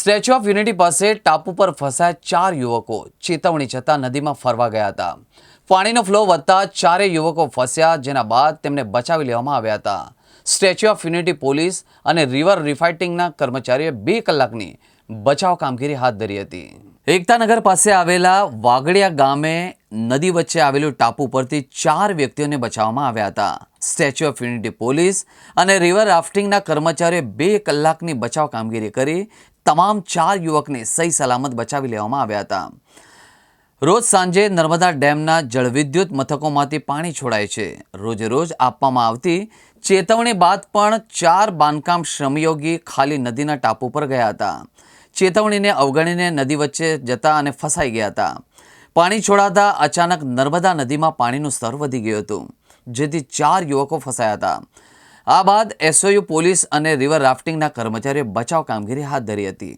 Statue of unity પાસે ટાપુ પર ફસાયા ચાર યુવકો. ચેતવણી જતા નદીમાં ફરવા ગયા હતા. પાણીનો ફ્લો વધતા ચારેય યુવકો ફસ્યા, જેના બાદ તેમને બચાવી લેવામાં આવ્યા હતા. સ્ટેચ્યુ ઓફ યુનિટી પોલીસ અને રિવર રિફાઇટિંગના કર્મચારીઓએ બે કલાકની બચાવ કામગીરી હાથ ધરી હતી. એકતાનગર પાસે આવેલા વાગડિયા ગામે નદી વચ્ચે આવેલું ટાપુ પરથી ચાર વ્યક્તિઓને બચાવવામાં આવ્યા હતા. સ્ટેચ્યુ ઓફ યુનિટી પોલીસ અને રિવર રાફ્ટિંગના કર્મચારીઓએ બે કલાકની બચાવ કામગીરી કરી તમામ ચાર યુવકને સહી સલામત બચાવી લેવામાં આવ્યા હતા. રોજ સાંજે નર્મદા ડેમના જળવિદ્યુત મથકોમાંથી પાણી છોડાય છે. રોજે રોજ આપવામાં આવતી ચેતવણી બાદ પણ ચાર બાંધકામ શ્રમયોગી ખાલી નદીના ટાપુ પર ગયા હતા. ચેતવણીને અવગણીને નદી વચ્ચે જતા અને ફસાઈ ગયા હતા. પાણી છોડાતા અચાનક નર્મદા નદીમાં પાણીનું સ્તર વધી ગયું હતું. જેથી ચાર યુવકો ફસાયા હતા. આ બાદ એસઓયુ પોલીસ અને રિવર રાફ્ટિંગના કર્મચારીઓ બચાવ કામગીરી હાથ ધરી હતી.